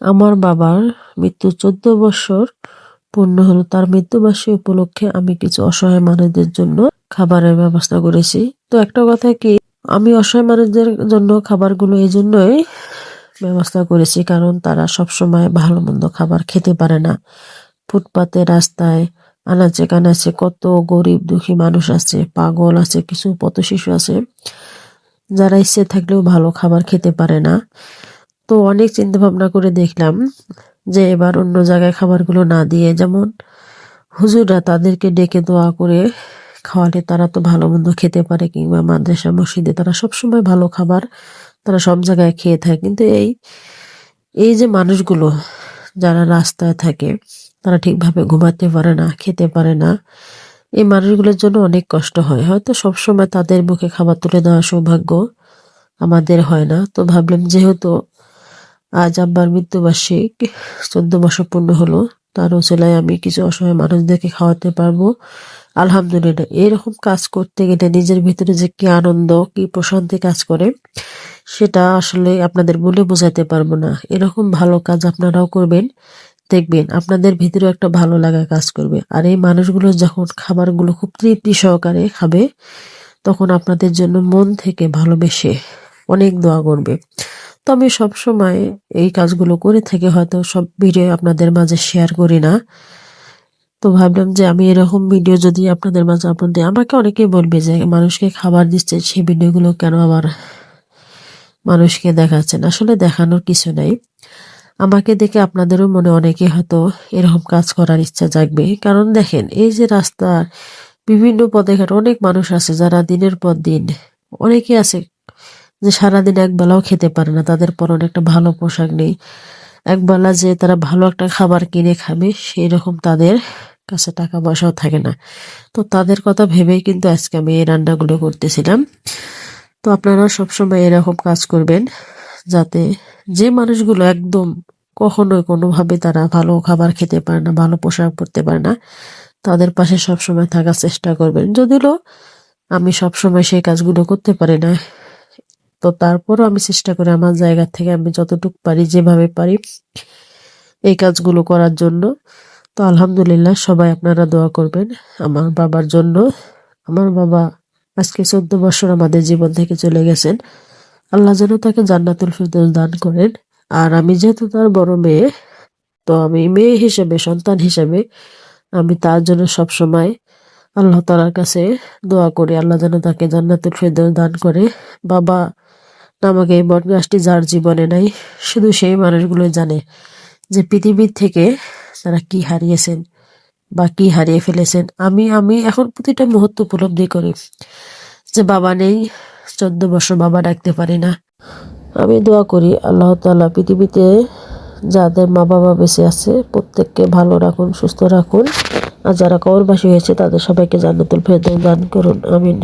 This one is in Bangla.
আমার বাবার মৃত্যু চোদ্দ বছর পূর্ণ হলো। তার মৃত্যুবার্ষিকী উপলক্ষে আমি কিছু অসহায় মানুষদের জন্য খাবারের ব্যবস্থা করেছি। তো একটা কথা কি, আমি অসহায় মানুষদের জন্য খাবারগুলো এই জন্যই ব্যবস্থা করেছি, কারণ তারা সব সময় ভালো মন্দ খাবার খেতে পারে না। ফুটপাতে, রাস্তায়, আনাচে কানাচে কত গরিব দুঃখী মানুষ আছে, পাগল আছে, কিছু পথ শিশু আছে, যারা ইচ্ছে থাকলেও ভালো খাবার খেতে পারে না। তো অনেক চিন্তা ভাবনা করে দেখলাম যে এবার অন্য জায়গায় খাবারগুলো না দিয়ে যেমন হুজুররা তাদেরকে ডেকে দোয়া করে খাওয়ালে তারা তো ভালো মন্দ খেতে পারে কিংবা মাদ্রাসা, মসজিদে তারা সবসময় ভালো খাবার তারা সব জায়গায় খেয়ে থাকে। কিন্তু এই এই যে মানুষগুলো যারা রাস্তায় থাকে, তারা ঠিকভাবে ঘুমাতে পারে না, খেতে পারে না, এই মানুষগুলোর জন্য অনেক কষ্ট হয়। হয়তো সবসময় তাদের মুখে খাবার তুলে দেওয়ার সৌভাগ্য আমাদের হয় না। তো ভাবলাম যেহেতু আজ আব্বার মৃত্যুবার্ষিক। চোদ্দ বছর পূর্ণ হলো। তার ওসিলায় আমি কিছু অসহায় মানুষদেরকে খাওয়াতে পারব। আলহামদুলিল্লাহ, এরকম কাজ করতে গেলে নিজের ভিতরে যে কি আনন্দ, কি প্রশান্তি কাজ করে, সেটা আসলে আপনাদের বলে বোঝাতে পারব না। এরকম ভালো কাজ আপনারাও করবেন, দেখবেন আপনাদের ভিতরেও একটা ভালো লাগা কাজ করবে। আর এই মানুষগুলো যখন খাবারগুলো খুব তৃপ্তি সহকারে খাবে, তখন আপনাদের জন্য মন থেকে ভালোবেসে অনেক দোয়া করবে। তো আমি সবসময় এই কাজগুলো করে থাকি, হয়তো সব ভিডিও আপনাদের মাঝে শেয়ার করি না। তো ভাবলাম যে আমি এরকম ভিডিও যদি আপনাদের মাঝে আপনাদের আমাকে অনেকেই বলবে যে মানুষকে খাবার দিচ্ছে, সেই ভিডিওগুলো কেন আবার মানুষকে দেখাচ্ছেন? আসলে দেখানোর কিছু নাই। আমাকে দেখে আপনাদেরও মনে অনেকে হয়তো এরকম কাজ করার ইচ্ছা জাগবে। কারণ দেখেন, এই যে রাস্তার বিভিন্ন পদে অনেক মানুষ আছে, যারা দিনের পর দিন অনেকে আছে যে সারাদিন একবেলাও খেতে পারে না, তাদের পরনে একটা ভালো পোশাক নেই। একবেলা যে তারা ভালো একটা খাবার কিনে খাবে সেই রকম তাদের কাছে টাকা পয়সাও থাকে না। তো তাদের কথা ভেবেই কিন্তু আজকে আমি এই রান্নাগুলো করতেছিলাম। তো আপনারা সবসময় এরকম কাজ করবেন, যাতে যে মানুষগুলো একদম কখনোই কোনোভাবে তারা ভালো খাবার খেতে পারে না, ভালো পোশাক পরতে পারে না, তাদের পাশে সবসময় থাকার চেষ্টা করবেন। যদিও আমি সবসময় সেই কাজগুলো করতে পারি না তো তারপরও আমি চেষ্টা করি আমার জায়গা থেকে আমি যতটুকু পারি, যেভাবে পারি এই কাজগুলো করার জন্য। তো আলহামদুলিল্লাহ সবাই আপনারা দোয়া করবেন আমার বাবার জন্য। আমার বাবা আজকে চোদ্দ বছর আমাদের জীবন থেকে চলে গেছেন। আল্লাহ যেন তাকে জান্নাতুল ফিরদৌস দান করেন। আর আমি যেহেতু তার বড় মেয়ে, তো আমি মেয়ে হিসেবে, সন্তান হিসেবে আমি তার জন্য সব সময় আল্লাহ তালার কাছে দোয়া করি। আল্লাহ যেন তাকে জান্নাতুল ফেরদৌস দান করে। বাবা নামক এই বটগাছটি যার জীবনে নাই, শুধু সেই মানুষগুলোই জানে যে পৃথিবীর থেকে তারা কি হারিয়েছেন বা কি হারিয়ে ফেলেছেন। আমি আমি এখন প্রতিটা মুহূর্ত উপলব্ধি করি যে বাবা নেই, চোদ্দ বছর বাবা ডাকতে পারি না। আমি দোয়া করি আল্লাহ তালা পৃথিবীতে যাদের মা বাবা বেঁচে আছে প্রত্যেককে ভালো রাখুন, সুস্থ রাখুন। আর যারা কবরবাসী হয়েছে তাদের সবাইকে জান্নাতুল ফেরদৌস দান করুন, আমিন।